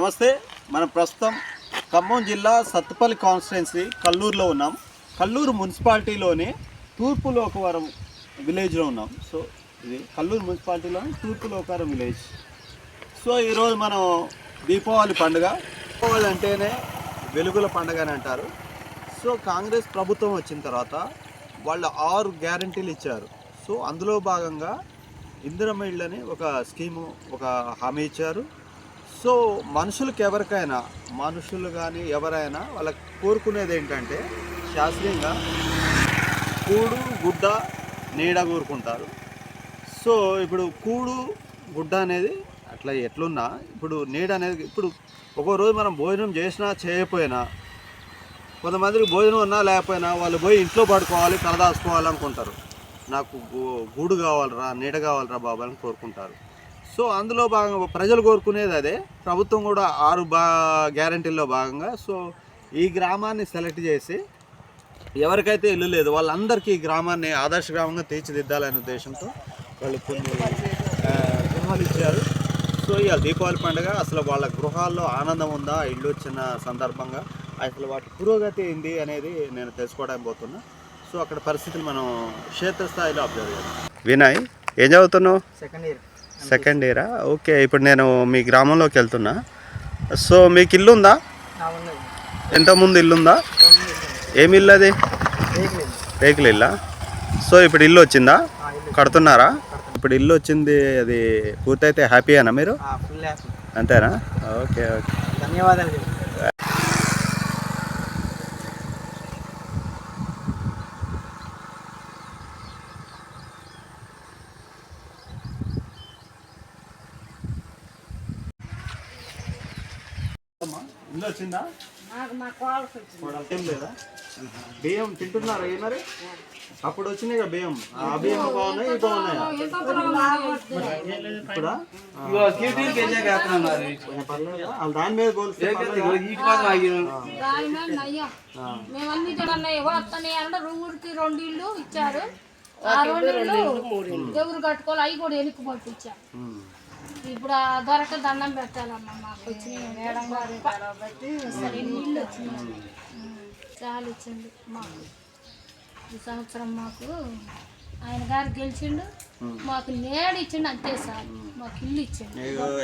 నమస్తే మనం ప్రస్తుతం ఖమ్మం జిల్లా సత్తుపల్లి కాన్స్టిట్యున్సీ కల్లూరులో ఉన్నాం. కల్లూరు మున్సిపాలిటీలోని తూర్పు లోకవరం విలేజ్లో ఉన్నాం. సో ఇది కల్లూరు మున్సిపాలిటీలోని తూర్పు లోకవరం విలేజ్. సో ఈరోజు మనం దీపావళి పండుగ. దీపావళి అంటేనే వెలుగుల పండుగ అని అంటారు. సో కాంగ్రెస్ ప్రభుత్వం వచ్చిన తర్వాత వాళ్ళు ఆరు గ్యారంటీలు ఇచ్చారు. సో అందులో భాగంగా ఇందిరమ్మ ఇళ్ళని ఒక స్కీము ఒక హామీ ఇచ్చారు. సో మనుషులకు ఎవరికైనా మనుషులు కానీ ఎవరైనా వాళ్ళకి కోరుకునేది ఏంటంటే శాస్త్రీయంగా కూడు గుడ్డ నీడ కోరుకుంటారు. సో ఇప్పుడు కూడు గుడ్డ అనేది అట్లా ఎట్లున్నా ఇప్పుడు నీడ అనేది ఇప్పుడు ఒక్కో రోజు మనం భోజనం చేసినా చేయకపోయినా కొంతమందికి భోజనం ఉన్నా లేకపోయినా వాళ్ళు పోయి ఇంట్లో పడుకోవాలి తలదాచుకోవాలి అనుకుంటారు. నాకు గూడు కావాలరా నీడ కావాలరా బాబా అని కోరుకుంటారు. సో అందులో భాగంగా ప్రజలు కోరుకునేది అదే. ప్రభుత్వం కూడా ఆరు బా గ్యారంటీల్లో భాగంగా. సో ఈ గ్రామాన్ని సెలెక్ట్ చేసి ఎవరికైతే ఇల్లు లేదు వాళ్ళందరికీ ఈ గ్రామాన్ని ఆదర్శ గ్రామంగా తీర్చిదిద్దాలనే ఉద్దేశంతో వాళ్ళు కొన్ని గృహాలు ఇచ్చారు. సో ఇక దీపావళి పండుగ అసలు వాళ్ళ గృహాల్లో ఆనందం ఉందా? ఇల్లు వచ్చిన సందర్భంగా అసలు వాటి పురోగతి ఏంది అనేది నేను తెలుసుకోవడానికి పోతున్నా. సో అక్కడ పరిస్థితులు మనం క్షేత్రస్థాయిలో అబ్జర్వ్ చేయాలి వినయ్ ఏం చదువుతున్నావు? Second year. సెకండ్ ఇయరా ఓకే ఇప్పుడు నేను మీ గ్రామంలోకి వెళ్తున్నా. సో మీకు ఇల్లు ఉందా? ఎంతమంది ఇల్లు ఉందా? ఏమి ఇల్లు అది? రేకుల ఇల్లా. సో ఇప్పుడు ఇల్లు వచ్చిందా? కడుతున్నారా? ఇప్పుడు ఇల్లు వచ్చింది అది పూర్తయితే హ్యాపీయేనా మీరు? అంతేనా? ఓకే ఓకే ధన్యవాదాలు ఇల్లు వచ్చిందా? లేదా? బియ్యం తింటున్నారా ఏ మరి? అప్పుడు వచ్చినాయి కదా బియ్యం. ఆ బియ్యం బాగున్నాయి? ఇవి బాగున్నాయా? ఇప్పుడా? కొంచెం పర్లేదా? వాళ్ళు దాని మీద పోలిస్తే మేమన్నీ చూడండి వస్తాయి అంటే రెండు ఇళ్ళు ఇచ్చారు. ఆ రెండు ఇళ్ళు దేవుడు కట్టుకోవాలి అవి కూడా ఉమ్. ఇప్పుడు ఆ దొరక దండం పెట్టాలమ్మా మాకు. వచ్చిన మేడం గారు సరే నీళ్ళు వచ్చినాయి చాలా ఇచ్చింది మాకు. ఈ సంవత్సరం మాకు ఆయన గారు గెలిచిండు. మాకు నేడు ఇచ్చిండు అంతే సార్. మాకు ఇల్లు ఇచ్చిండు.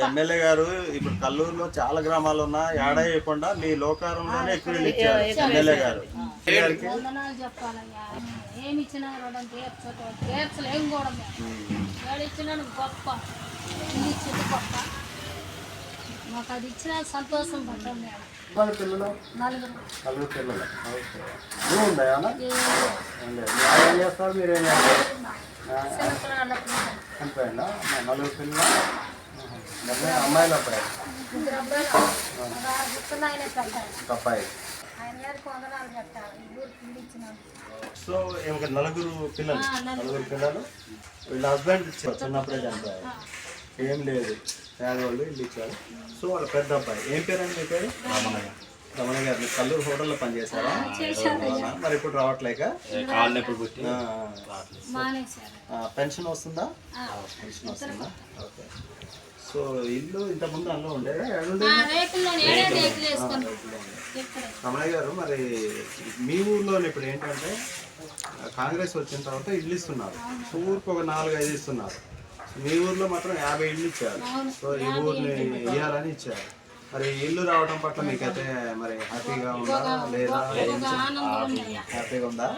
ఎమ్మెల్యే గారు ఇప్పుడు కల్లూరులో చాలా గ్రామాలు ఉన్నా ఏడా చేయకుండా మీ లోకారంలోనే ఎక్కువ ఇల్లు ఇచ్చారు ఎమ్మెల్యే గారు. వందనాలు చెప్పాలయ్యా. ఏమి ఇచ్చినా రుణం తీర్చదు తీర్చలేం కూడా మేము ఏడు ఇచ్చినా గొప్ప. ఇల్లు ఇచ్చింది గొప్ప. మాకు అది ఇచ్చిన సంతోషం పడ్డాం పిల్లలు? నలుగురు. కల్లూరు పిల్లలు. నువ్వు ఏమన్నా? ఏ-. మీరు చేస్తారు? చనిపోయిందా? నలుగురు పిల్లలు? అమ్మాయిలు. ఒక అబ్బాయి. సో ఒక నలుగురు పిల్లలు. నలుగురు. పిల్లలు. వీళ్ళ హస్బెండ్ చిన్నప్పుడే చనిపోయారు. ఏం లేదు. పేదవాళ్ళు ఇల్లు ఇచ్చారు. సో వాళ్ళ పెద్ద అబ్బాయి. ఏం పేరండి మీ పేరు? రమణ రమణ గారు. మీరు కల్లూరు హోటల్లో పనిచేశారా? మరి ఇప్పుడు రావట్లేక? ఆ, మానేశారు. ఆ, పెన్షన్ వస్తుందా? ఆ, పెన్షన్ వస్తుందా? ఓకే. సో ఇల్లు ఇంత ముందు అందులో ఉండేదా? రమణయ్య గారు మరి మీ ఊర్లో ఇప్పుడు ఏంటంటే కాంగ్రెస్ వచ్చిన తర్వాత ఇల్లు ఇస్తున్నారు. ఊరికి ఒక నాలుగు ఐదు ఇస్తున్నారు మీ ఊర్లో మాత్రం యాభై ఇల్లు ఇచ్చారు. సో ఈ ఊరిని ఇవ్వాలని ఇచ్చారు. మరి ఇల్లు రావడం పట్ల మీకైతే మరి హ్యాపీగా ఉందా లేదా? హ్యాపీగా ఉందా?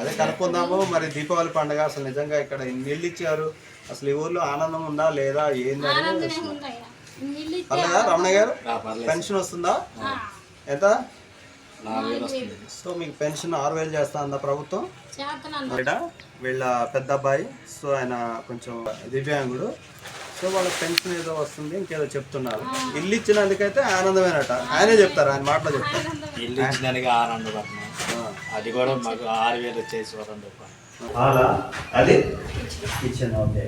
అదే కనుక్కుందాము. మరి దీపావళి పండుగ అసలు నిజంగా ఇక్కడ ఇల్లు ఇచ్చారు. అసలు ఈ ఊర్లో ఆనందం ఉందా లేదా? ఏంది పర్లేదా రమణయ్య గారు? పెన్షన్ వస్తుందా? ఎంత? సో మీకు పెన్షన్ ఆరు వేలు చేస్తా ఉందా ప్రభుత్వం? వీళ్ళ పెద్ద అబ్బాయి సో ఆయన కొంచెం దివ్యాంగుడు. సో వాళ్ళకి పెన్షన్ ఏదో వస్తుంది ఇంకేదో చెప్తున్నారు. ఇల్లు ఇచ్చినందుకైతే ఆనందమేనట. ఆయనే చెప్తారు ఆయన మాటలో చెప్తారు. ఇల్లు ఇచ్చినందుకు ఆనందపడుతున్నాం. అది కూడా మాకు ఆరు వేలు వచ్చేసి వరం రూపాయలు. అలా? అది? కిచెన్ ఓకే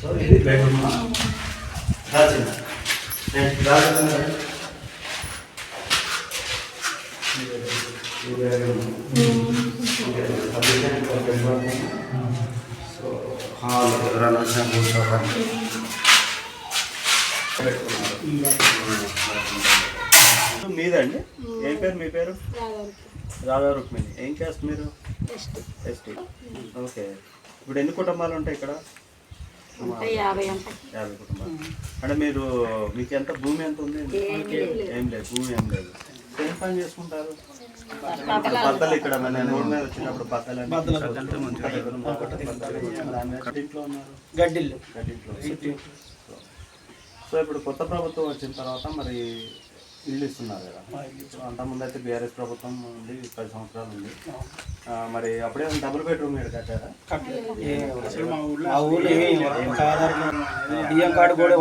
సో ఇది బెడ్రూమ్ దాచిన దాచిన సో హాల్ ఎవరైనా వచ్చినా కూర్చోవాలి మీదండి? ఏం పేరు మీ పేరు? రాధా రుక్మిణి. ఏం క్యాస్ట్ మీరు? ఎస్టీ. ఓకే. ఇప్పుడు ఎన్ని కుటుంబాలు ఉంటాయి ఇక్కడ? యాభై కుటుంబాలు. అంటే మీరు మీకు ఎంత భూమి ఎంత ఉంది? ఏం లేదు. భూమి ఏం లేదు. ఏం పని చేసుకుంటారు? బద్దలు ఇక్కడ రోడ్ మీద వచ్చినప్పుడు బద్దలు ఇంట్లో ఉన్నారు. గడ్డిల్లు సో ఇప్పుడు కొత్త ప్రభుత్వం వచ్చిన తర్వాత మరి ఇల్లు ఇస్తున్నారు కదా. సో అంతకుముందు అయితే బీఆర్ఎస్ ప్రభుత్వం ఉంది పది సంవత్సరాలు ఉంది. మరి అప్పుడే డబుల్ బెడ్రూమ్ మీరు కట్టారా? మా ఊళ్ళో బియ్యం కార్డు కూడా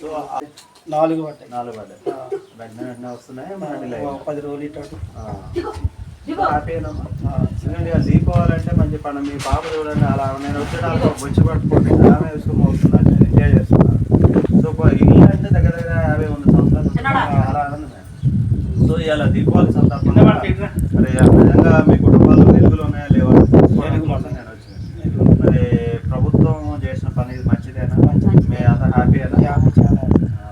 సో నాలుగు నాలుగు పడ్డాయి. వెంటనే వెంటనే వస్తున్నాయి? మన delay ఒక పది రోజులు హ్యాపీనమ్మా మంచి పండుగ. మీ పాప చూడండి అలా నేను వచ్చేటప్పుడు బొచ్చి పట్టుకోండి ఆమె వేసుకొని మోస్తున్నాను ఎంజాయ్ చేస్తున్నాను సో ఇల్లు అంటే దగ్గర దగ్గర యాభై వంద సంవత్సరాలు అలా ఆనందమే సో ఇలా దీపావళి సందర్భంగా మరి నిజంగా మీ కుటుంబాలు వెలుగులు ఉన్నాయా లేవా? వెలుగు మొత్తం నేను మరి ప్రభుత్వం చేసిన పని ఇది మంచిదేనా? మీ అంతా హ్యాపీయేనా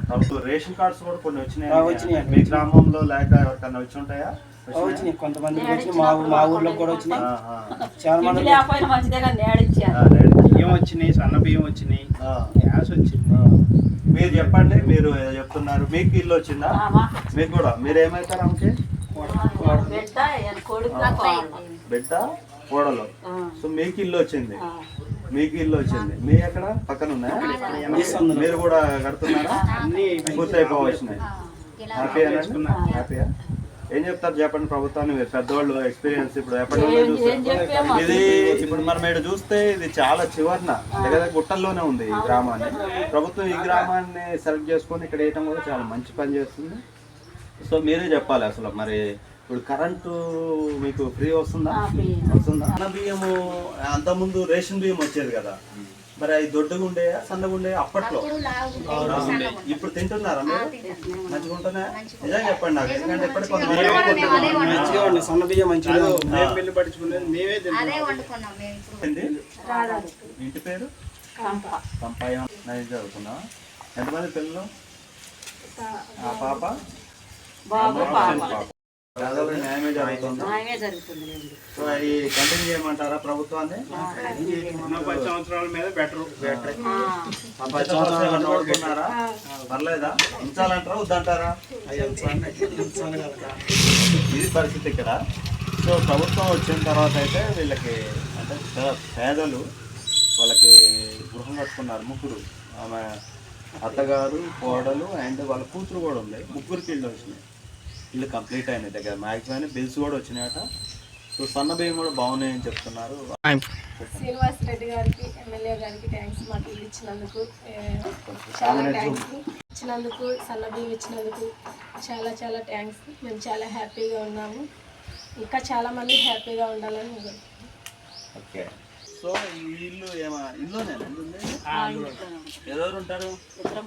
ప్రభుత్వం రేషన్ కార్డ్స్ కూడా కొన్ని వచ్చినాయి. మీ గ్రామంలో లేక ఎవరికైనా వచ్చి ఉంటాయా? వచ్చినాయి? వచ్చినాయి. మా మా ఊర్లో కూడా వచ్చినాయి. చాలా మంది బియ్యం వచ్చినాయి సన్న బియ్యం వచ్చినాయి గ్యాస్ వచ్చింది. ఆ. మీరు చెప్పండి మీరు చెప్తున్నారు. మీకు ఇల్లు వచ్చిందా? మీకు కూడా. మీరు ఏమవుతారు ఆమెకి? బిడ్డ కోడలు. బిడ్డ కోడలు ఆ. సో మీకు ఇల్లు వచ్చింది. మీకు ఇల్లు వచ్చింది. మీ ఎక్కడ? పక్కన ఉన్నాయా. మీరు కూడా కడుతున్నారా? అన్ని పూర్తి అయిపోవచ్చినాయి హ్యాపీ హ్యాపీయా? ఏం చెప్తారు చెప్పండి ప్రభుత్వాన్ని? మీరు పెద్దవాళ్ళు ఎక్స్పీరియన్స్ ఇప్పుడు ఎప్పటి చూస్తారు ఇది ఇప్పుడు మనం ఇక్కడ చూస్తే ఇది చాలా చివరిన దగ్గర గుట్టల్లోనే ఉంది ఈ గ్రామాన్ని. ప్రభుత్వం ఈ గ్రామాన్ని సెలెక్ట్ చేసుకొని ఇక్కడ వేయటం కూడా చాలా మంచి పని చేస్తుంది. సో మీరే చెప్పాలి అసలు మరి ఇప్పుడు కరెంటు మీకు ఫ్రీ వస్తుందా? వస్తుందా? అన్న బియ్యము అంత ముందు రేషన్ బియ్యం వచ్చేది కదా. మరి అవి దొడ్డుగా ఉండేయా సన్నగా ఉండేయా అప్పట్లో. ఇప్పుడు తింటున్నారా మీరు? మంచిగా ఉంటున్నాయా నిజంగా చెప్పండి నాకు ఎందుకంటే కొంతమంది మంచిగా సన్న బియ్యం మంచిగా మేము పెళ్ళి మేమే? ఇంటి పేరు? పంపాయం నేను చదువుతున్నా ఎంతమంది పిల్లలు? ఆ పాప? బాబు పాప. సో అవి కంటిన్యూ చేయమంటారా ప్రభుత్వాన్ని? పది సంవత్సరాల మీద బెటర్. బెటర్ ఆ. పది సంవత్సరాలు పర్లేదా? ఉంచాలంటారా? వద్దంటారా? ఇది పరిస్థితి ఇక్కడ. సో ప్రభుత్వం వచ్చిన తర్వాత అయితే వీళ్ళకి అంటే పేదలు వాళ్ళకి గృహం కట్టుకున్నారు ముగ్గురు. ఆమె అత్తగారు కోడలు అండ్ వాళ్ళ కూతురు కూడా ఉంది. ముగ్గురికి ఇల్లు వచ్చినాయి. ఇల్లు కంప్లీట్ అయినాయి దగ్గర మ్యాక్సిమం బిల్స్ కూడా వచ్చినాయట. సో సన్న బియ్యం కూడా బాగున్నాయని చెప్తున్నారు. శ్రీనివాస్ రెడ్డి గారికి ఎమ్మెల్యే గారికి థ్యాంక్స్ మాకు ఇల్లు ఇచ్చినందుకు. చాలా థ్యాంక్స్ ఇచ్చినందుకు సన్న బియ్యం ఇచ్చినందుకు చాలా చాలా థ్యాంక్స్ మేము చాలా హ్యాపీగా ఉన్నాము. ఇంకా చాలా మంది హ్యాపీగా ఉండాలని కోరుకుంటున్నాను. ఓకే సో ఈ ఇల్లు ఏమా ఉంది? ఎవరెవరు ఉంటారు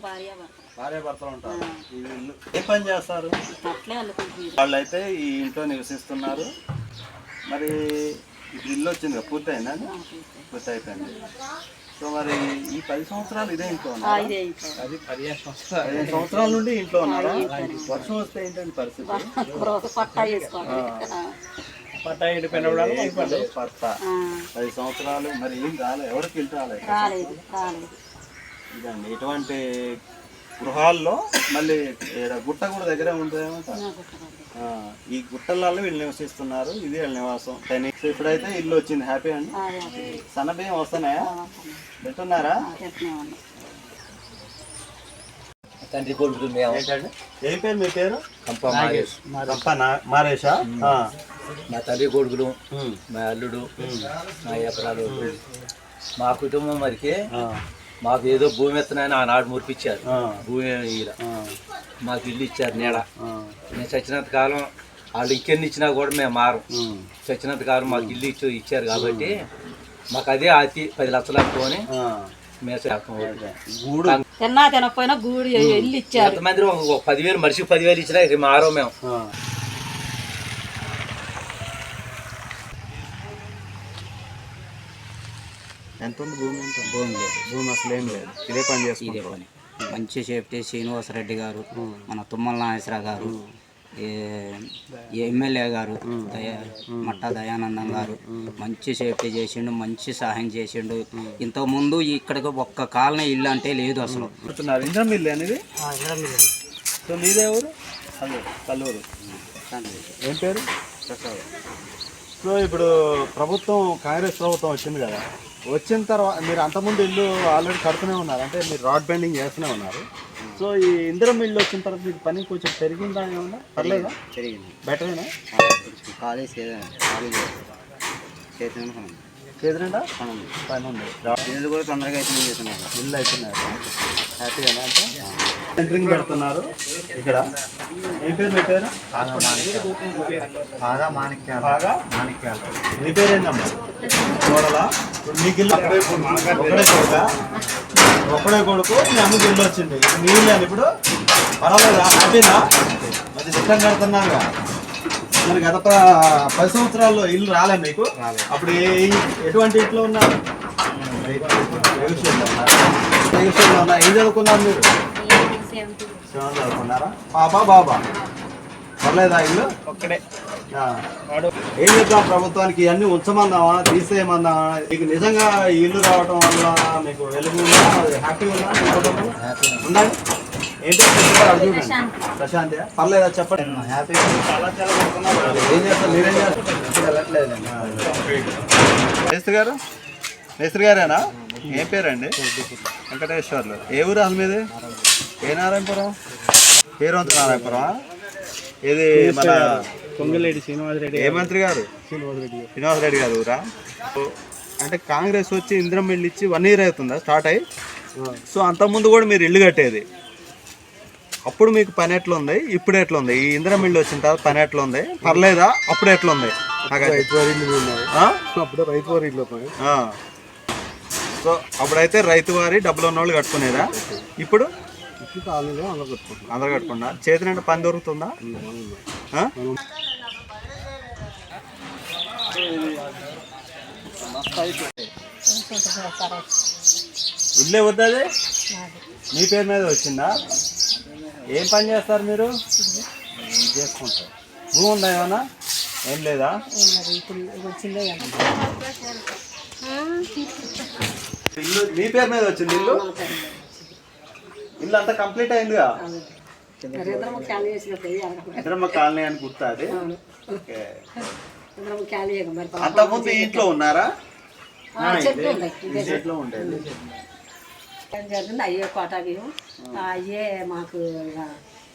భార్య భర్త. భార్య భర్తలు ఉంటారు. ఈ ఇల్లు ఏ పని చేస్తారు? వాళ్ళైతే ఈ ఇంట్లో నివసిస్తున్నారు. మరి ఇల్లు వచ్చింది కదా పూర్తయిందా? పూర్తి అయిపోయింది సో మరి ఈ పది సంవత్సరాలు ఇదే ఇంట్లో ఉన్నారా? ఇదే ఇంట్లో. అది పదిహేను సంవత్సరాలు. పదిహేను సంవత్సరాల నుండి ఇంట్లో ఉన్నారా? వర్షం వస్తే ఏంటండి పరిస్థితి? పట్టా వేసుకోవాలి ఆ. పట్టా. పది సంవత్సరాలు మరి ఏం రాలేదు ఎవరికి రాలేదు రాలేదు రాలేదు. ఇదండి ఇటువంటి గృహాల్లో మళ్ళీ గుట్ట కూడా దగ్గరే ఉంటుందేమో ఆ, ఈ గుట్టలలో వీళ్ళు నివసిస్తున్నారు. ఇది వీళ్ళ నివాసం. కానీ ఇప్పుడైతే ఇల్లు వచ్చింది. హ్యాపీ అండి? అదే అదే సన్న బియ్యం వస్తున్నాయా. పెట్టున్నారా? తండ్రి కొడుకు మేము. ఏంటండి? ఏం పేరు మీ పేరు? కంప మారేష్. కంప. మా తండ్రి కొడుకులు. మా అల్లుడు మా ఎకరాలు మా కుటుంబం మరికి ఆ. మాకు ఏదో భూమి ఎత్తనని ఆనాడు మురిపించారు. భూమి ఇలా ఆ. మాకు ఇల్లు ఇచ్చారు నీడ. మేము చచ్చినంత కాలం వాళ్ళు ఇంకెన్ని ఇచ్చినా కూడా మేము మారం. చచ్చినంత కాలం మాకు ఇల్లు ఇచ్చి ఇచ్చారు కాబట్టి మాకు అదే అతి పది లక్షలు అనుకోని గూడు. తిన్నా తినకపోయినా గూడి ఇల్లు ఇచ్చారు ఎంతమంది పదివేలు మనిషికి పదివేలు ఇచ్చినా ఇక మారం మేము. ఎంత ఉంది భూమి ఎంత భూమి లేదు. భూమి అసలు ఏం లేదు. ఇదే పని చేసుకుంటాం మంచి సేఫ్టీ శ్రీనివాసరెడ్డి గారు మన తుమ్మల నాగేశ్వర గారు ఎమ్మెల్యే గారు దయా మట్టా దయానందం గారు మంచి సేఫ్టీ చేసిండు మంచి సహాయం చేసిండు. ఇంతకుముందు ఇక్కడికి ఒక్క కాలనీ ఇల్లు అంటే లేదు అసలు. అనేది? సో మీదే ఊరు? కల్లూరు. ఏం పేరు? సో ఇప్పుడు ప్రభుత్వం కాంగ్రెస్ ప్రభుత్వం వచ్చింది కదా. వచ్చిన తర్వాత మీరు అంతకుముందు ఇల్లు ఆల్రెడీ కడుతూనే ఉన్నారు. అంటే మీరు రాడ్ బెండింగ్ చేస్తూనే ఉన్నారు. సో ఈ ఇందిరం ఇల్లు వచ్చిన తర్వాత మీకు పని కొంచెం పెరిగిందా ఏమన్నా? పర్లేదా? జరిగింది బెటరేనా కాలేజ్ కాలేజ్ చేసిన పని ఉంది ఇల్లు కూడా తొందరగా అయితే చేస్తున్నాను. ఇల్లు అవుతున్నారు హ్యాపీగానే అంటే? సెంటరింగ్ పెడుతున్నారు. ఇక్కడ. ఏం పేరు మీ పేరు? బాగా మాణిక్యాలు. బాగా మాణిక్యాలు. నీ పేరేంటమ్మా చూడాలా ఇప్పుడు నీకు ఇల్లు ఒకడే కొడుక ఒకడే కొడుకు? మీ అమ్మకి ఇల్లు వచ్చింది. ఇప్పుడు నీ ఇల్లు అని ఇప్పుడు? పర్వాలేదా? హ్యాపీనా? అది చిత్తం కడుతున్నారుగా. మరి గత పది సంవత్సరాల్లో ఇల్లు రాలే మీకు? అప్పుడు ఏ- ఎటువంటి ఇంట్లో ఉన్నారు ఏం చదువుకున్నారు మీరు? చదువుకున్నారా? పాపా బాబా. పర్లేదా ఇల్లు? ఒక్కడే. ఏం చెప్తాం ప్రభుత్వానికి? ఇవన్నీ ఉంచమన్నావా తీసేయమన్నావా మీకు నిజంగా ఇల్లు రావటం వల్ల మీకు వెలుగు ఉందా? హ్యాపీ ఉందా? ఉందండి ఏంటి. ప్రశాంతి. పర్లేదా? చెప్పండి. హ్యాపీ ఏం చేస్తారు? మీరేం చేస్తారు? మేస్త్రి గారు? మేస్త్రి గారేనా? ఏం పేరండి? వెంకటేశ్వర్లు. ఏ ఊరు అసలు మీది? ఏ నారాయణపురం? పేరు నారాయణపురం ఇది మన పొంగిరెడ్డి శ్రీనివాస్ రెడ్డి ఏ మంత్రి గారు? శ్రీనివాస్ రెడ్డి గారు. ఊరా సో, అంటే కాంగ్రెస్ వచ్చి ఇంద్రం ఇల్లు ఇచ్చి వన్ ఇయర్ అవుతుందా స్టార్ట్ అయ్యి? సో అంతకుముందు కూడా మీరు ఇల్లు కట్టేది? అప్పుడు మీకు పని ఎట్లా ఉంది ఇప్పుడు ఎట్లా ఉంది ఈ ఇంద్రం ఇల్లు వచ్చిన తర్వాత పని ఎట్లా ఉంది పర్లేదా? అప్పుడు ఎట్లా ఉంది. సో అప్పుడైతే రైతు వారి డబ్బులు ఉన్న వాళ్ళు కట్టుకునేదా ఇప్పుడు? అందరు కట్టుకున్నా చేతి నిండా పని దొరుకుతుందా? ఇల్లే వద్దది మీ పేరు మీద వచ్చిందా? ఏం పని చేస్తారు మీరు? చేసుకుంటారు? భూమి ఉందా ఏమన్నా? ఏం లేదా? ఇల్లు మీ పేరు మీద వచ్చింది ఇల్లు? ఇల్లు అంతా కంప్లీట్ అయిందిగా? ఇద్దరమ్మ కాలనీ అని గుర్తా అది అంతకుముందు ఇంట్లో ఉన్నారా? చెట్లు ఉన్నాయి ఈ చెట్లో ఉండేది జరిగింది? అయ్యే కోట బియ్యం. అయ్యే మాకు ఇక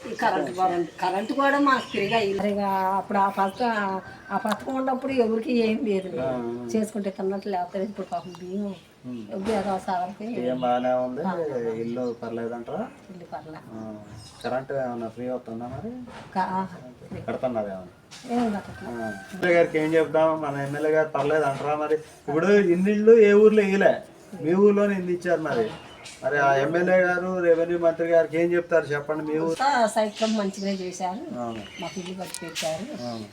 ఈ కరెంటు కరెంట్ కరెంటు కూడా మాకు. ఇక అప్పుడు ఆ పథకం ఆ పథకం ఉన్నప్పుడు ఎవరికి ఏం లేదు. చేసుకుంటే తిన్నట్టు లేకపోతే ఇప్పుడు పాపం బియ్యం ఏం బాగానే ఉంది. ఇల్లు పర్లేదంటారా? ఇల్లు పర్ల. కరెంట్ ఏమన్నా ఫ్రీ అవుతుందా మరి? కడుతున్నారు ఏమన్నా? ఎమ్మెల్యే గారికి ఏం చెప్దాం? మన ఎమ్మెల్యే గారు పర్లేదు అంటారా మరి? ఇప్పుడు ఇన్ని ఇళ్ళు ఏ ఊర్లో ఇయ్యలే. మీ ఊర్లోనే ఇన్ని ఇచ్చారు మరి. మరి ఆ ఎమ్మెల్యే గారు రెవెన్యూ మంత్రి గారికి ఏం చెప్తారు చెప్పండి మీ ఊరు? సైకిల్ మంచిగా చేశారు. అవును. మాకు ఇల్లు కట్టి పెట్టారు.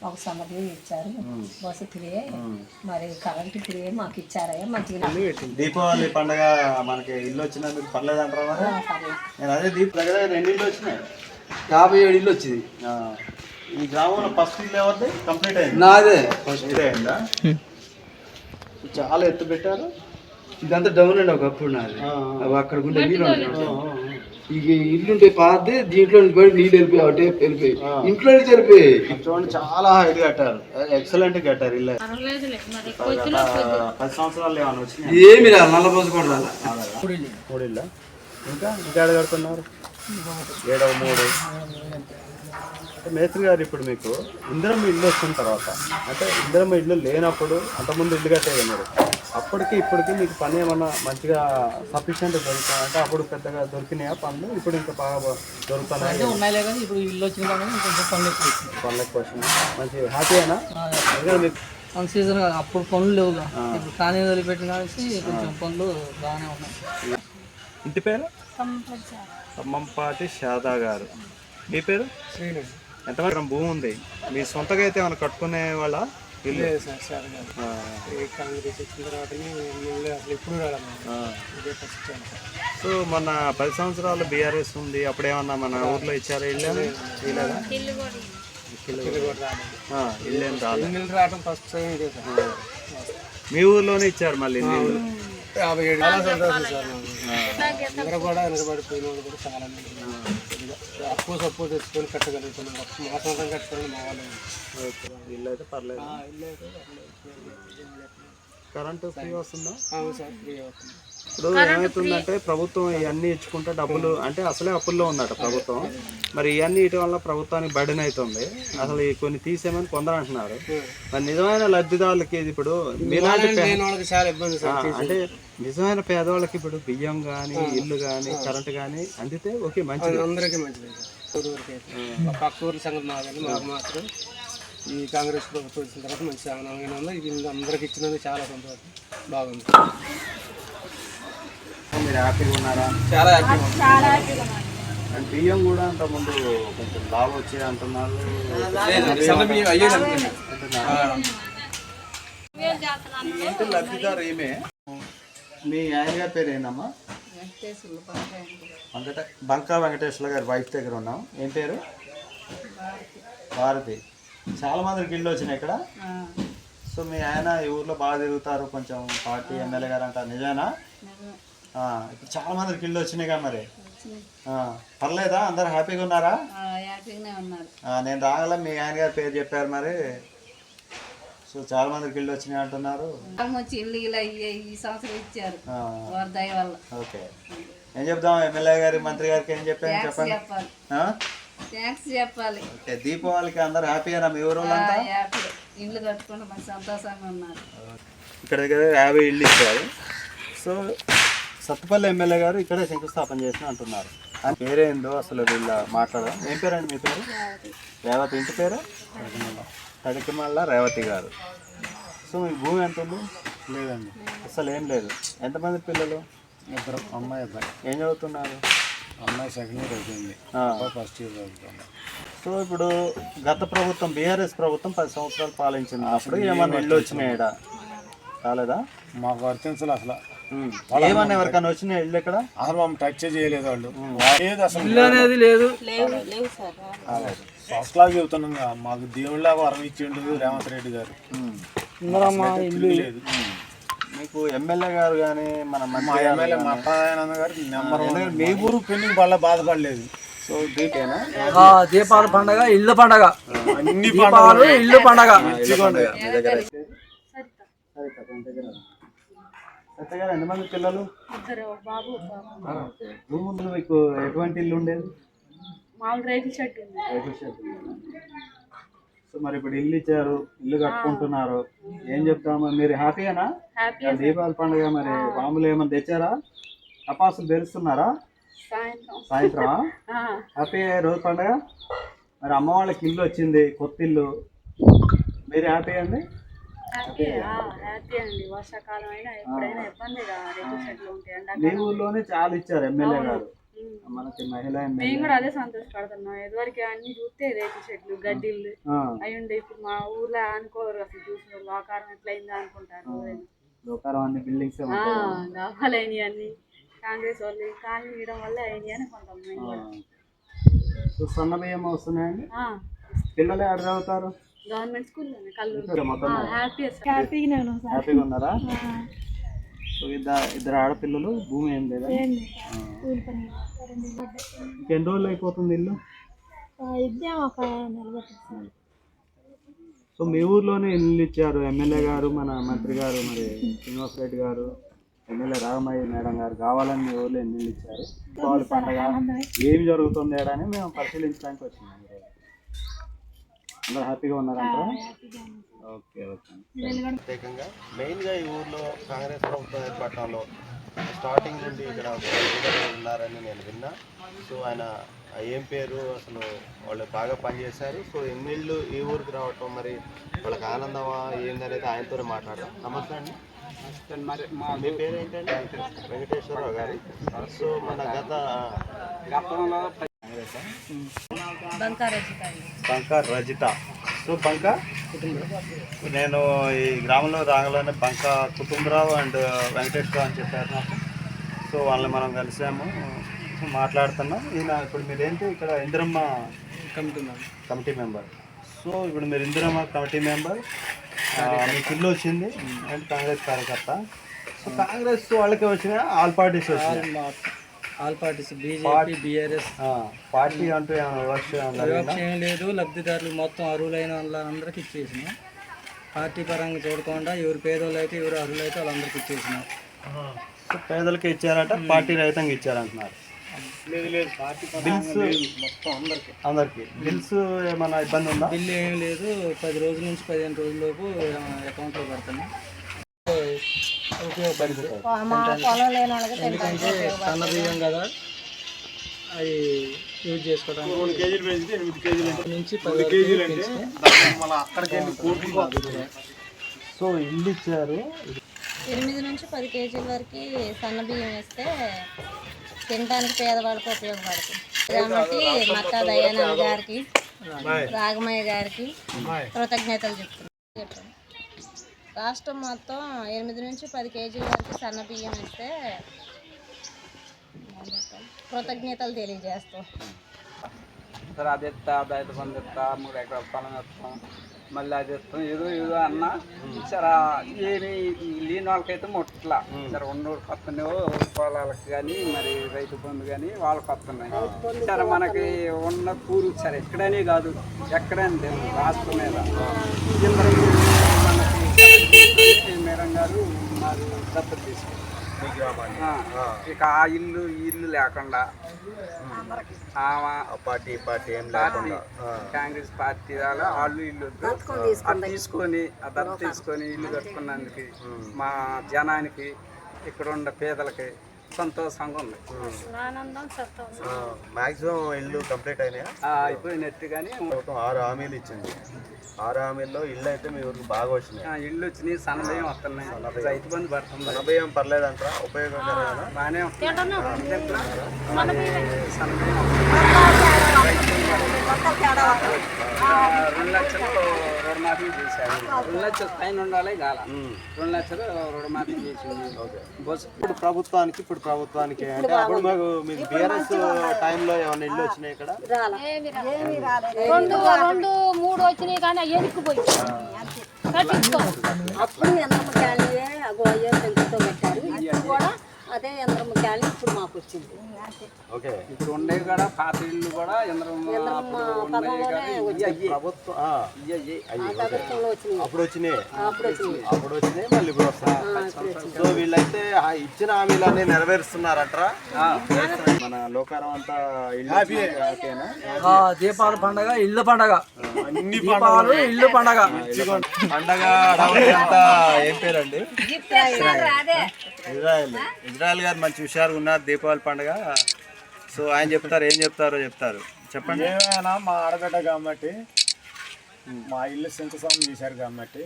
ఒక సమర్థం ఇచ్చారు. బస్సు ఫ్రీ మరి కరెంటు ఫ్రీ మాకు ఇచ్చారయ్యా మంచిగా దీపావళి పండగ మనకి ఇల్లు వచ్చినా మీకు పర్లేదు అంటారా. నేను అదే దీప్ దగ్గర రెండు ఇల్లు వచ్చినాయి. యాభై ఏడు ఇల్లు వచ్చింది. ఆ, ఈ గ్రామంలో ఫస్ట్ ఇల్లు ఎవరిది? కంప్లీట్ అయింది. నాదే. ఫస్ట్ ఇదే అయిందా? చాలా ఎత్తు పెట్టారు. ఇదంతా డౌన్ అండి ఒకప్పుడు నాది. అవి అక్కడ ఉండే నీళ్ళు. ఇక ఇల్లు ఉంటే పాతే దీంట్లో నుంచి పడి నీళ్ళు వెళ్ళిపోయి అటే వెళ్ళిపోయి. ఇంట్లో నుంచి వెళ్ళిపోయి. చూడండి చాలా హైట్ కట్టారు. ఎక్సలెంట్ కట్టారు ఇల్లు. పది సంవత్సరాలు ఏమైనా వచ్చినాయి? ఏమి రాదు నల్ల పోసుకోవడం రాదు మూడు ఇల్లు ఇంకా ఇంకా కడుతున్నారు? ఏడవ మూడు. అంటే మేస్త్రి గారు ఇప్పుడు మీకు ఇందిరమ్మ ఇల్లు వచ్చిన తర్వాత అంటే ఇందిరమ్మ ఇల్లు లేనప్పుడు అంతకుముందు ఇల్లు కట్టేది మీరు? అప్పటికి ఇప్పటికి మీకు పని ఏమన్నా మంచిగా సఫిషియెంట్ దొరుకుతాయి? అంటే అప్పుడు పెద్దగా దొరికినాయా పనులు? ఇప్పుడు ఇంకా బాగా దొరుకుతున్నాయి ఉన్నాయిలే కానీ ఇప్పుడు ఇల్లు వచ్చిన కానీ కొంచెం పనులు ఎక్కువ మంచి హ్యాపీయేనా మన సీజన్ అప్పుడు పనులు లేవుగా ఇప్పుడు కానీ వదిలిపెట్టిన కలిసి కొంచెం పనులు బాగానే ఉన్నాయి. ఇంటి పేరు? ఖమ్మంపాటి శారదా గారు. మీ పేరు? ఎంతమంది భూమి ఉంది? మీ సొంతగా అయితే ఏమైనా కట్టుకునే వాళ్ళ? లేదు సార్ సార్ గారు ఆ, ఈ కాంగ్రెస్ వచ్చిన తర్వాత ఎమ్మెల్యే అసలు ఎప్పుడు రాలేదు ఆ. ఇదే ఫస్ట్ సో మొన్న పది సంవత్సరాలు బీఆర్ఎస్ ఉంది అప్పుడేమన్నా మన ఊర్లో ఇచ్చారా ఇల్లు? రాలేదు. రావడం ఫస్ట్ టైం ఇదే సార్. మీ ఊర్లోనే ఇచ్చారు మళ్ళీ ఇల్లు? యాభై ఏడు చాలా సంతోషం సార్ మాకు అందరూ కూడా వెనకబడిపోయిన వాళ్ళు కూడా చాలా అప్పు సప్పు తెచ్చుకొని కట్టగలుగుతున్నాం. అప్పు మాసం అంతా కట్టుకొని మా వాళ్ళు ఇల్లు అయితే పర్లేదు. ఇల్లు అయితే పర్లేదు. కరెంటు ఫ్రీ వస్తుందా? అవును సార్ ఫ్రీ అవుతుంది. ఇప్పుడు ఏమవుతుందంటే ప్రభుత్వం ఇవన్నీ ఇచ్చుకుంటే డబ్బులు అంటే అసలే అప్పుల్లో ఉందట ప్రభుత్వం. మరి ఇవన్నీ ఇటు వల్ల ప్రభుత్వానికి బర్డెన్ అవుతుంది అసలు ఈ కొన్ని తీసేమని కొందరు అంటున్నారు మరి నిజమైన లబ్ధిదారులకి ఇది ఇప్పుడు మీలాంటి సార్ అంటే నిజమైన పేదవాళ్ళకి ఇప్పుడు బియ్యం కానీ ఇల్లు కానీ కరెంట్ కానీ అందితే ఓకే మంచిది. అందరికీ మంచిది పక్క ఊరి సంగతి మాత్రం ఈ కాంగ్రెస్ ప్రభుత్వం వచ్చిన తర్వాత మంచి ఆనందంగా ఉంది. ఇది అందరికి ఇచ్చినందుకు చాలా సంతోషం. బాగుంది. మీరు హ్యాపీగా ఉన్నారా? చాలా హ్యాపీ చాలా హ్యాపీగా. అండ్ బియ్యం కూడా అంత ముందు కొంచెం లాభం వచ్చే అంటున్నారు. వేలు చేస్తున్నాను అంటే లబ్ధిదారు ఏమే మీ ఆయన గారి పేరు ఏందమ్మా? వెంకట బంకా వెంకటేశ్వర గారి వైఫ్ దగ్గర ఉన్నాం. ఏం పేరు? భారతి. చాలా మందికి ఇల్లు వచ్చినాయి ఇక్కడ. సో మీ ఆయన ఈ ఊర్లో బాగా తిరుగుతారు కొంచెం పార్టీ ఎమ్మెల్యే గారు అంటారు నిజమేనా? ఆ, ఇప్పుడు చాలా మందికి ఇల్లు వచ్చినాయి. కదా మరి పర్లేదా? అందరు హ్యాపీగా ఉన్నారా? నేను రాగల మీ ఆయన గారి పేరు చెప్పారు మరి. సో చాలా మందికి ఇల్లు వచ్చినాయి అంటున్నారు. ఈ సంవత్సరం ఇచ్చారు. ఓకే. ఏం చెప్దాం? ఎమ్మెల్యే గారి మంత్రి గారికి ఏం చెప్పాను చెప్పండి? థ్యాంక్స్ చెప్పాలి. ఓకే దీపావళికి అందరు హ్యాపీయేనా? మీ ఊరోళ్ళంతా హ్యాపీ. ఇల్లు కట్టుకుంటే మంచి సంతోషంగా ఉన్నారు. ఇక్కడ దగ్గర యాభై ఇల్లు ఇచ్చారు. సో సత్తుపల్లి ఎమ్మెల్యే గారు ఇక్కడే శంకుస్థాపన చేసిన అంటున్నారు. పేరేందో అసలు వీళ్ళ మాట్లాడదాం ఏం పేరండి మీ పేరు? రేవతి. ఇంటి పేరు? తడికిమల్ల రేవతి గారు. సో మీ భూమి ఎంత ఉంది? లేదండి. అసలు ఏం లేదు. ఎంతమంది పిల్లలు? ఇద్దరు అమ్మాయి అబ్బాయి ఏం చదువుతున్నారు? అమ్మాయి సెకండ్ ఇయర్ అయిపోయింది. ఆ. ఫస్ట్ ఇయర్ చదువుతుంది సో ఇప్పుడు గత ప్రభుత్వం బీఆర్ఎస్ ప్రభుత్వం పది సంవత్సరాలు పాలించింది. అప్పుడు ఏమన్నా ఇల్లు వచ్చినాయి ఈడ? రాలేదా? మాకు వర్తించలు అసలు. ఏమన్నా ఎవరికైనా వచ్చినాయి ఇల్లు ఇక్కడ అసలు మమ్మల్ని టచ్ చేయలేదు వాళ్ళు. లేదు అసలు ఇల్లు అనేది లేదు. ఫస్ట్ క్లాస్ చెబుతున్నాం కదా, మాకు దేవుళ్ళగా వరం ఇచ్చిండు రేవంత్ రెడ్డి గారు. ఇల్లు లేదు మీకు ఎమ్మెల్యే గారు కానీ మన మా గారు ఎమ్మెల్యే నెంబర్ వన్ మీ ఊరు పెండింగ్ వల్ల బాధపడలేదు. సో ఆ, దీపాల పండగ ఇల్లు పండగ. అన్ని దీపాలు ఇల్లు పండగ. మీ దగ్గర సత్య గారు ఎంతమంది పిల్లలు? ఇద్దరు బాబు బాబు రూమ్ ముందు మీకు ఎటువంటి ఇల్లు ఉండేది? మామూలు రేకుల చెట్టు ఉంది. రేకుల షెడ్. సో మరి ఇప్పుడు ఇల్లు ఇచ్చారు ఇల్లు కట్టుకుంటున్నారు. ఏం చెప్తాము? మీరు హ్యాపీయేనా? హ్యాపీ దీపావళి పండుగ మరి బాంబులు ఏమైనా తెచ్చారా? టపాసులు తెరుస్తున్నారా? సాయంత్రం. హ్యాపీ రోజు పండుగ. మరి అమ్మ వాళ్ళకి ఇల్లు వచ్చింది కొత్త ఇల్లు. మీరు హ్యాపీ అండి? మీ ఊర్లోనే చాలా ఇచ్చారు ఎమ్మెల్యే గారు. మనకి మహిళా మేము కూడా అదే సంతోషపడుతున్నాం. ఇదివరకు అన్ని చూస్తే రేకుల చెట్లు గడ్డిళ్ళు ఆ, అయి ఉండే ఇప్పుడు మా ఊర్లో అనుకోరు అసలు చూసిన ఆకారం ఎట్లయిందో అనుకుంటారు. లోకారం అన్ని బిల్డింగ్స్ కావాలని అన్ని. కాంగ్రెస్ వాళ్ళు కాలనీ ఇవ్వడం వల్ల అయినాయి కూడా. సో సన్న బియ్యం వస్తున్నాయండి? పిల్లలు ఎక్కడ చదువుతారు? గవర్నమెంట్ స్కూల్లోనే కల్లూరు. హ్యాపీగా ఉన్నారా? ఇద్దరు ఇద్దరు ఆడపిల్లలు భూమి ఏం లేదా. ఇంకెన్ని రోజులు అయిపోతుంది ఇల్లు? సో మీ ఊర్లోనే ఇల్లు ఇచ్చారు ఎమ్మెల్యే గారు మన మంత్రి గారు మరి శ్రీనివాస్ రెడ్డి గారు ఎమ్మెల్యే రామయ్య మేడం గారు కావాలని మీ ఊర్లో ఎన్ని ఇల్లు ఇచ్చారు? దీపావళి పండుగ ఏమి జరుగుతుంది అని మేము పరిశీలించడానికి వచ్చినాం. అందరూ హ్యాపీగా ఉన్నారంటారా? Okay okay. ప్రత్యేకంగా మెయిన్గా ఈ ఊర్లో కాంగ్రెస్ ప్రభుత్వం ఏర్పడటంలో స్టార్టింగ్ నుండి ఇక్కడ ఉన్నారని నేను విన్నా. సో ఆయన ఏం పేరు అసలు వాళ్ళు బాగా పనిచేశారు. సో ఎమ్మెల్యేలు ఈ ఊరికి రావటం మరి వాళ్ళకి ఆనందమా ఏందనేది ఆయనతోనే మాట్లాడదాం. నమస్తే అండి. మీ పేరు ఏంటండి వెంకటేశ్వరరావు గారు. సో మన గత కాంగ్రెసా? బంకా రజిత. సో బంకా? నేను ఈ గ్రామంలో రాగలనే బంక కుటుంబరావు అండ్ వెంకటేశ్వరరావు అని చెప్పారు నాకు. సో వాళ్ళని మనం కలిసాము మాట్లాడుతున్నాం. ఈయన ఇప్పుడు మీరేంటి ఇక్కడ Indiramma committee member. Committee member? So ఇప్పుడు మీరు ఇందిరమ్మ కమిటీ మెంబర్ ఆ, మీకు ఇల్లు వచ్చింది అండ్ కాంగ్రెస్ కార్యకర్త. సో కాంగ్రెస్ వాళ్ళకే వచ్చినాయి? ఆల్ పార్టీస్ వచ్చినాయి? All parties BJP BRS. ఆ, పార్టీ అంటూ వివక్ష ఏం లేదు లబ్ధిదారులు మొత్తం అర్హులైన వాళ్ళందరికీ ఇచ్చేసినాం. పార్టీ పరంగా చూడకుండా ఎవరు పేదోళ్ళు అయితే ఎవరు అర్హులు అయితే వాళ్ళందరికీ ఇచ్చేసినాం. పేదలకి ఇచ్చారంట పార్టీ రహితంగా ఇచ్చారంటున్నారు. బిల్స్ మొత్తం అందరికీ. అందరికి. బిల్స్ ఏమైనా ఇబ్బంది ఉందా? బిల్లు ఏం లేదు. పది రోజుల నుంచి పదిహేను రోజులలోపు అకౌంట్లో పడుతుంది ఎందుకంటే సన్న బియ్యం కదా అవి యూజ్ చేసుకోవడానికి. నుంచి పది కేజీలు సో ఇల్లు ఇచ్చారు. ఎనిమిది నుంచి పది కేజీల వరకు సన్న బియ్యం వేస్తే తినడానికి పేదవాళ్ళకి ఉపయోగపడుతుంది. కాబట్టి మత్తా దయానంద్ గారికి రాగమయ్య గారికి కృతజ్ఞతలు చెప్తున్నాను. చెప్పండి రాష్ట్రం మొత్తం ఎనిమిది నుంచి పది కేజీల వరకు సన్న బియ్యం వేస్తే కృతజ్ఞతలు తెలియజేస్తాం. సరే అది ఇస్తా బయట పని ఇస్తా మూడు ఎకరాల పొలం ఇస్తాం మళ్ళీ అది ఇస్తాం ఏదో ఏదో అన్నా సరే ఏమి లేని వాళ్ళకైతే ముట్టట్లా సరే ఉన్నోడు కొత్తనేవో పొలాలకు కానీ మరి రైతు బంధు కానీ వాళ్ళకి వస్తున్నాయి. సరే మనకి ఉన్న కూరు సరే ఎక్కడనే కాదు ఎక్కడనే రాష్ట్రం మీద. మేడం గారు మాకు దత్తత తీసుకుంటారు ఆ, ఇక ఆ ఇల్లు ఈ ఇల్లు లేకుండా పార్టీ పార్టీ ఏం పార్టీ కాంగ్రెస్ పార్టీ వాళ్ళ వాళ్ళు ఇల్లు తీసుకొని ఆ దత్తత తీసుకొని ఇల్లు కట్టుకున్నందుకు మా జనానికి ఇక్కడ ఉన్న పేదలకి సంతోషంగా ఉంది. మాక్సిమం ఇల్లు కంప్లీట్ అయినాయా? ఆ, అయిపోయినట్టు కానీ మొత్తం ఆరు హామీలు ఇచ్చింది. ఆరు హామీల్లో ఇల్లు అయితే మీ ఊరికి బాగా వచ్చినాయి. ఆ, ఇల్లు వచ్చినాయి సన్నభయం వస్తున్నాయి. రైతు బంధు పడుతుంది. ఏం పర్లేదంటారా? ఉపయోగకరమేనా బాగానే వస్తుంది రెండు లక్షలు రుణమాఫీ చేశారు రెండు లక్షలు పైన ఉండాలి కాల రెండు లక్షలు రుణమాఫీ చేసింది ఇప్పుడు ప్రభుత్వానికి ఇప్పుడు ప్రభుత్వానికి అంటే అప్పుడు మాకు మీకు బీఆర్ఎస్ టైంలో ఏమైనా ఇల్లు వచ్చినాయి ఇక్కడ రెండు రెండు మూడు వచ్చినాయి కానీ ఎనికిపోయి కట్టించుకో అప్పుడు క్యాలనీ అదే యంత్రమ్మ క్యాలనీ ఇప్పుడు మాకు వచ్చింది. ఓకే. ఇప్పుడు ఉండేవి కూడా పాత ఇల్లు కూడా ఇంద్రం అప్పుడు. ప్రభుత్వం వచ్చినాయి. అప్పుడు వచ్చినాయి? అప్పుడు మళ్ళీ ఇప్పుడు వస్తాయి? సో వీళ్ళైతే ఆ ఇచ్చిన హామీలన్నీ నెరవేరుస్తున్నారంటారా? మన లోకారం అంతా దీపావళి పండగ ఇల్లు పండగ. దీపావళి ఇల్లు పండగ. పండగ. ఏం పేరండి? ఇజ్రాయెల్. ఇజ్రాయెల్ గారు మంచి హుషారుగా ఉన్నారు దీపావళి పండుగ. సో ఆయన చెప్తారు ఏం చెప్తారో చెప్తారు. చెప్పండి. ఏమైనా మా ఆడబిడ్డ కాబట్టి మా ఇల్లు శంకుస్థాపన చేశారు కాబట్టి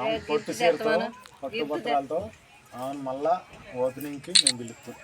ఆమె పొట్టు చీరతో పట్టుబట్టలతో ఆమెను మళ్ళా ఓపెనింగ్కి మేము పిలుస్తాం